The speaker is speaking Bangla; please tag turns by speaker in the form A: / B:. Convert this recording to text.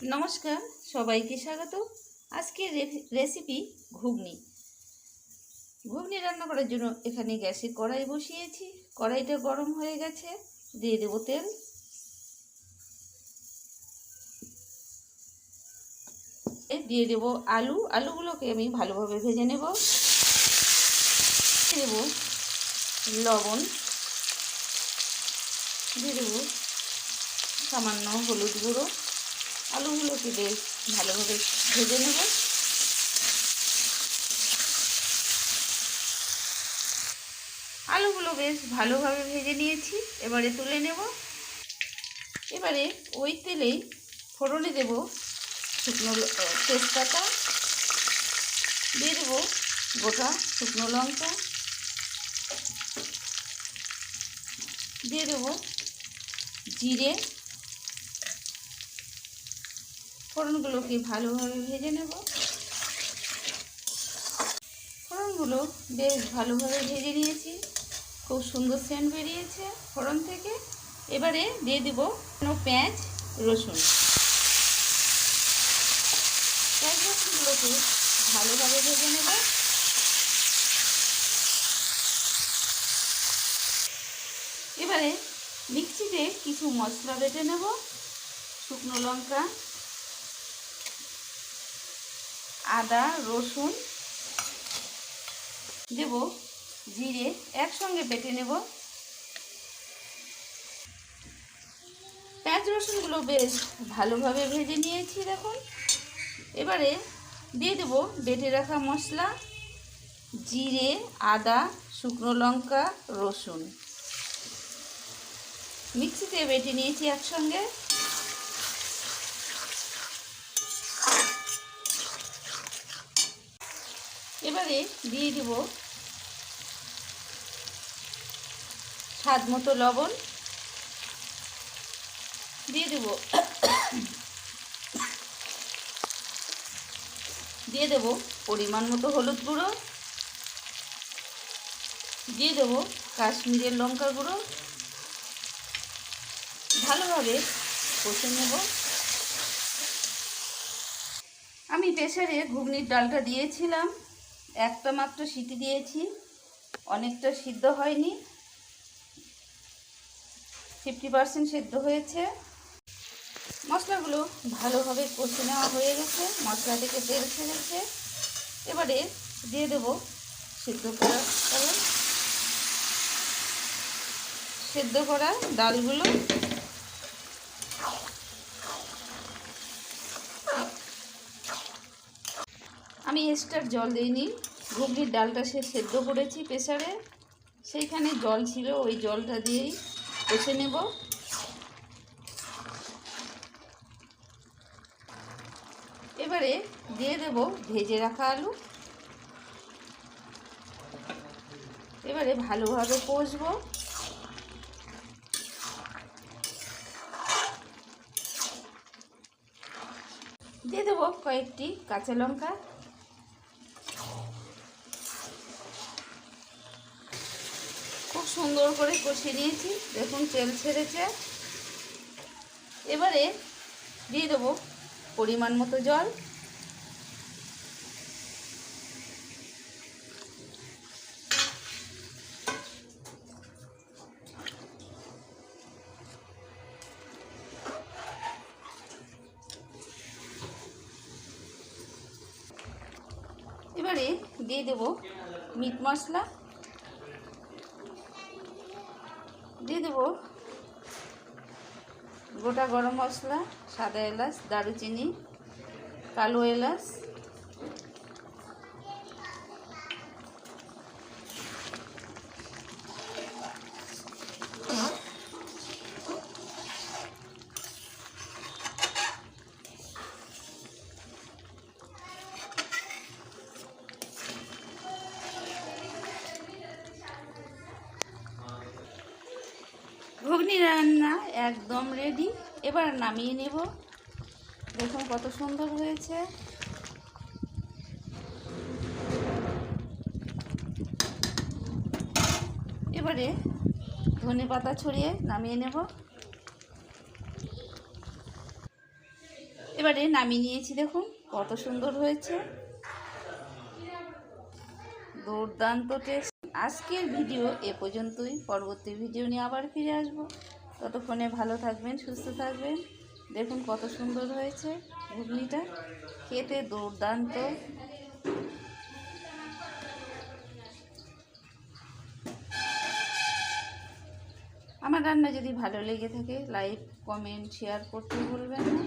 A: নমস্কার, সবাইকে স্বাগত। আজকের রেসিপি ঘুগনি। ঘুগনি রান্না করার জন্য এখানে গ্যাসে কড়াই বসিয়েছি। কড়াইটা গরম হয়ে গেছে, দিয়ে দেবো তেল। দিয়ে দেবো আলু। আলুগুলোকে আমি ভালোভাবে ভেজে নেব। দিয়ে দেবো লবণ। দিয়ে দেবো সামান্য হলুদ গুঁড়ো। আলুগুলোকে বেশ ভালোভাবে ভেজে নেব। আলুগুলো বেশ ভালোভাবে ভেজে নিয়েছি, এবারে তুলে নেব। এবারে ওই তেলেই ফোড়নে দেব শুকনো তেজপাতা, দিয়ে দেবো গোটা শুকনো লঙ্কা, দিয়ে দেবো জিরে ফোড়নগুলোকে ভালোভাবে ভেজে নেব। ফোড়নগুলো বেশ ভালোভাবে ভেজে নিয়েছি। খুব সুন্দর সেন্ট বেরিয়েছে ফোড়ন থেকে। এবারে দিয়ে দিব পেঁয়াজ, রসুন। পেঁয়াজ, রসুনগুলোকে ভালোভাবে ভেজে নেব। এবারে মিক্সিতে কিছু মশলা বেটে নেব। শুকনো লঙ্কা আদা, রসুন দেব, জিরে একসঙ্গে বেটে নেব। পেঁয়াজ, রসুনগুলো বেশ ভালোভাবে ভেজে নিয়েছি দেখুন। এবারে দিয়ে দেব বেটে রাখা মশলা, জিরে, আদা, শুকনো লঙ্কা, রসুন। মিক্সিতে বেটে নিয়েছি একসঙ্গে। এবারে দিয়ে দেব স্বাদ মতো লবণ। দিয়ে দেব দিয়ে দেব পরিমাণ মতো হলুদ গুঁড়ো। দিয়ে দেব কাশ্মীরের লঙ্কা গুঁড়ো। ভালোভাবে কষে নেব। আমি প্রেসারে ঘুগনির ডালটা দিয়েছিলাম। একটা মাত্র সিটি দিয়েছি। অনেকটা সিদ্ধ হয়নি। ফিফটি পার্সেন্ট সিদ্ধ হয়েছে। মশলাগুলো ভালোভাবে কষে নেওয়া হয়ে গেছে। মশলা থেকে তেল ছেড়েছে। এবারে দিয়ে দেবো সিদ্ধ করা কারণ সেদ্ধ করা ডালগুলো। আমি এক্সট্রা জল দিইনি। ঘুগনির ডালটা সে সেদ্ধ করেছি প্রেসারে। সেইখানে জল ছিল, ওই জলটা দিয়েই কষে নেব। এবারে দিয়ে দেব ভেজে রাখা আলু। এবারে ভালোভাবে কষবো। দিয়ে দেবো কয়েকটি কাঁচা লঙ্কা। সুন্দর করে কষিয়ে নিয়েছি। দেখুন, তেল ছেড়েছে। এবারে দিয়ে দেবো পরিমাণ মতো জল। এবারে দিয়ে দেব মিট মশলা। দিয়ে দেব গোটা গরম মশলা সাদা এলাচ দারুচিনি কালো এলাচ ঘুগনি রান্না একদম রেডি এবার নামিয়ে নেব। দেখুন কত সুন্দর হয়েছে। এবারে ধনে পাতা ছড়িয়ে নামিয়ে নেব। এবারে নামিয়ে নিয়েছি, দেখুন কত সুন্দর হয়েছে। দুর্দান্ত টেস্ট আজকের ভিডিও এ পর্যন্তই। পরবর্তী ভিডিও নিয়ে আবার ফিরে আসব। ততক্ষণে ভালো থাকবেন, সুস্থ থাকবেন। দেখুন কত সুন্দর হয়েছে ঘুগনিটা। খেতে দুর্দান্ত। আমার রান্না যদি ভালো লেগে থাকে, লাইক, কমেন্ট, শেয়ার করতে ভুলবেন না।